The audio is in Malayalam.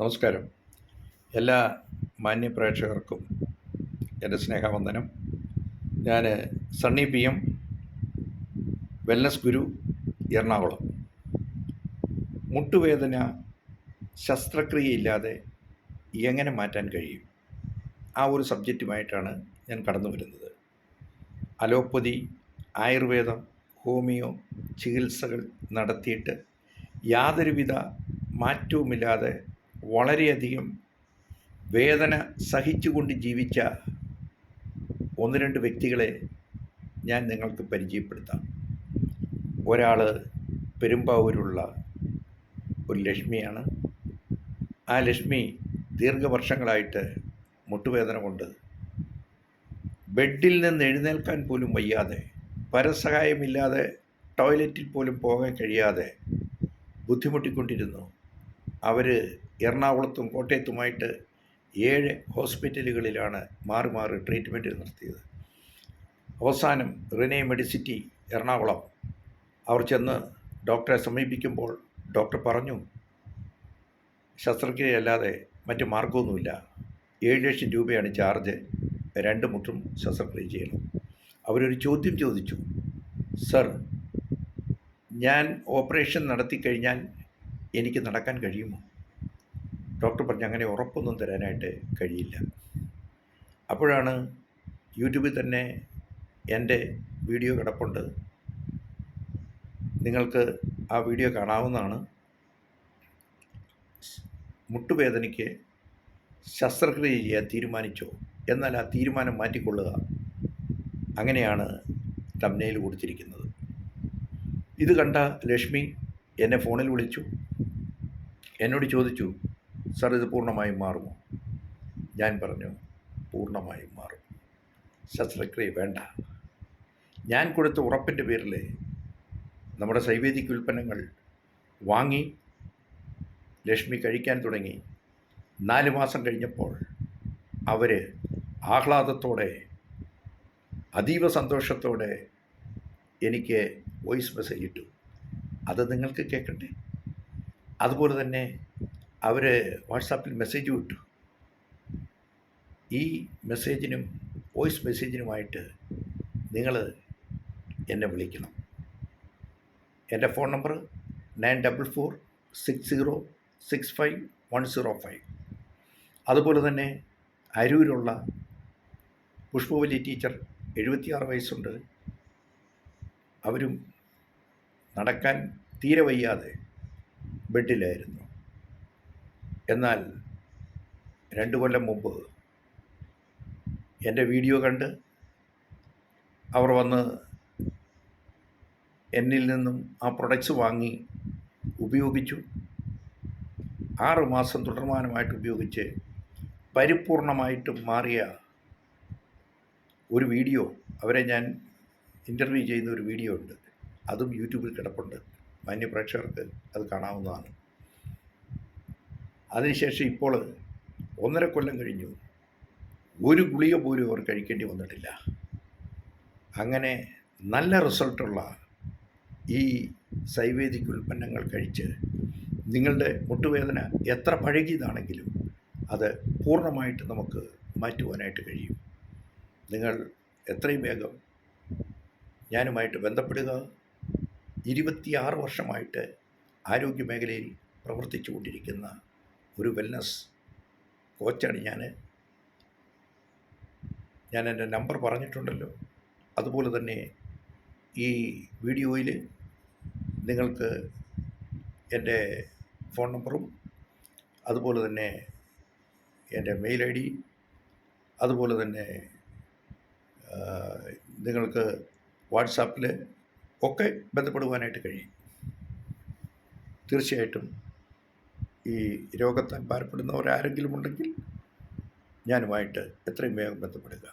നമസ്കാരം. എല്ലാ മാന്യപ്രേക്ഷകർക്കും എന്റെ സ്നേഹവന്ദനം. ഞാൻ Sunny P M wellness guru Ernakulam. മുട്ടുവേദന ശസ്ത്രക്രിയയില്ലാതെ എങ്ങനെ മാറ്റാൻ കഴിയും? ആ ഒരു സബ്ജക്റ്റുമായിട്ടാണ് ഞാൻ കടന്നു വരുന്നത്. അലോപ്പതി ആയുർവേദം ഹോമിയോ ചികിത്സകൾ നടത്തിയിട്ട് യാതൊരുവിധ മാറ്റവുമില്ലാതെ വളരെയധികം വേദന സഹിച്ചുകൊണ്ട് ജീവിച്ച ഒന്ന് രണ്ട് വ്യക്തികളെ ഞാൻ നിങ്ങൾക്ക് പരിചയപ്പെടുത്താം. ഒരാൾ പെരുമ്പാവൂരുള്ള ഒരു ലക്ഷ്മിയാണ്. ആ ലക്ഷ്മി ദീർഘവർഷങ്ങളായിട്ട് മുട്ടുവേദന കൊണ്ട് ബെഡിൽ നിന്ന് എഴുന്നേൽക്കാൻ പോലും വയ്യാതെ പരസഹായമില്ലാതെ ടോയ്ലറ്റിൽ പോലും പോകാൻ കഴിയാതെ ബുദ്ധിമുട്ടിക്കൊണ്ടിരുന്നു. അവർ എറണാകുളത്തും കോട്ടയത്തുമായിട്ട് ഏഴ് ഹോസ്പിറ്റലുകളിലാണ് മാറി മാറി ട്രീറ്റ്മെന്റ് നടത്തിയത് അവസാനം റിനെ മെഡിസിറ്റി എറണാകുളം. അവർ ചെന്ന് ഡോക്ടറെ സമീപിക്കുമ്പോൾ ഡോക്ടർ പറഞ്ഞു ശസ്ത്രക്രിയയല്ലാതെ മറ്റ് മാർഗമൊന്നുമില്ല ഏഴ് ലക്ഷം രൂപയാണ് ചാർജ്. രണ്ട് മുട്ടും ശസ്ത്രക്രിയ ചെയ്യണം. അവരൊരു ചോദ്യം ചോദിച്ചു സർ ഞാൻ ഓപ്പറേഷൻ നടത്തി കഴിഞ്ഞാൽ എനിക്ക് നടക്കാൻ കഴിയുമോ? ഡോക്ടർ പറഞ്ഞ് അങ്ങനെ ഉറപ്പൊന്നും തരാനായിട്ട് കഴിയില്ല. അപ്പോഴാണ് യൂട്യൂബിൽ തന്നെ എന്റെ വീഡിയോ കിടപ്പുണ്ട്. നിങ്ങൾക്ക് ആ വീഡിയോ കാണാവുന്നതാണ്. മുട്ടുവേദനയ്ക്ക് ശസ്ത്രക്രിയ ചെയ്യാൻ തീരുമാനിച്ചോ? എന്നാൽ ആ തീരുമാനം മാറ്റിക്കൊള്ളുക. അങ്ങനെയാണ് തമ്നയിൽ കൊടുത്തിരിക്കുന്നത്. ഇത് കണ്ട ലക്ഷ്മി എന്നെ ഫോണിൽ വിളിച്ചു. എന്നോട് ചോദിച്ചു സാർ ഇത് പൂർണമായും മാറുമോ? ഞാൻ പറഞ്ഞു പൂർണമായും മാറും. ശസ്ത്രക്രിയ വേണ്ട. ഞാൻ കൊടുത്ത ഉറപ്പിന്റെ പേരിൽ നമ്മുടെ സൈവേദിക് ഉൽപ്പന്നങ്ങൾ വാങ്ങി ലക്ഷ്മി കഴിക്കാൻ തുടങ്ങി. നാല് മാസം കഴിഞ്ഞപ്പോൾ അവർ ആഹ്ലാദത്തോടെ അതീവ സന്തോഷത്തോടെ എനിക്ക് വോയിസ് മെസ്സേജ് ഇട്ടു. അത് നിങ്ങൾക്ക് കേൾക്കണ്ടേ? അതുപോലെ തന്നെ അവർ വാട്സാപ്പിൽ മെസ്സേജ് വിട്ടു. ഈ മെസ്സേജിനും വോയിസ് മെസ്സേജിനുമായിട്ട് നിങ്ങൾ എന്നെ വിളിക്കണം. എന്റെ phone number nine double four six zero six five one zero five. അതുപോലെ തന്നെ അരൂരുള്ള പുഷ്പവലി ടീച്ചർ എഴുപത്തിയാറ് വയസ്സുണ്ട്. അവരും നടക്കാൻ തീരെ വയ്യാതെ ബെഡിലായിരുന്നു. എന്നാൽ രണ്ട് കൊല്ലം മുമ്പ് എന്റെ വീഡിയോ കണ്ട് അവർ വന്ന് എന്നിൽ നിന്നും ആ പ്രൊഡക്റ്റ്സ് വാങ്ങി ഉപയോഗിച്ചു. ആറ് മാസം തുടർമാനമായിട്ട് ഉപയോഗിച്ച് പരിപൂർണമായിട്ടും മാറിയ ഒരു വീഡിയോ അവരെ ഞാൻ ഇന്റർവ്യൂ ചെയ്യുന്ന ഒരു വീഡിയോ ഉണ്ട്. അതും യൂട്യൂബിൽ കിടപ്പുണ്ട്. മാന്യ പ്രേക്ഷകർക്ക് അത് കാണാവുന്നതാണ്. അതിനുശേഷം ഇപ്പോൾ ഒന്നര കൊല്ലം കഴിഞ്ഞു. ഒരു ഗുളിക പോലും അവർ കഴിക്കേണ്ടി വന്നിട്ടില്ല. അങ്ങനെ നല്ല റിസൾട്ടുള്ള ഈ സൈവേദിക് ഉൽപ്പന്നങ്ങൾ കഴിച്ച് നിങ്ങളുടെ മുട്ടുവേദന എത്ര പഴകിയതാണെങ്കിലും അത് പൂർണമായിട്ട് നമുക്ക് മാറ്റുവാനായിട്ട് കഴിയും. നിങ്ങൾ എത്രയും വേഗം ഞാനുമായിട്ട് ബന്ധപ്പെടുക. ഇരുപത്തിയാറ് വർഷമായിട്ട് ആരോഗ്യ മേഖലയിൽ പ്രവർത്തിച്ചു കൊണ്ടിരിക്കുന്ന ഒരു വെൽനസ് കോച്ചാണ് ഞാൻ ഞാൻ എന്റെ നമ്പർ പറഞ്ഞിട്ടുണ്ടല്ലോ. അതുപോലെ തന്നെ ഈ വീഡിയോയിൽ നിങ്ങൾക്ക് എന്റെ ഫോൺ നമ്പറും അതുപോലെ തന്നെ എന്റെ മെയിൽ ഐ ഡി അതുപോലെ തന്നെ നിങ്ങൾക്ക് വാട്സാപ്പിൽ ഒക്കെ ബന്ധപ്പെടുവാനായിട്ട് കഴിയും. തീർച്ചയായിട്ടും ഈ രോഗത്താൽ ഭാരപ്പെടുന്നവർ ആരെങ്കിലും ഉണ്ടെങ്കിൽ ഞാനുമായിട്ട് എത്രയും വേഗം ബന്ധപ്പെടുക.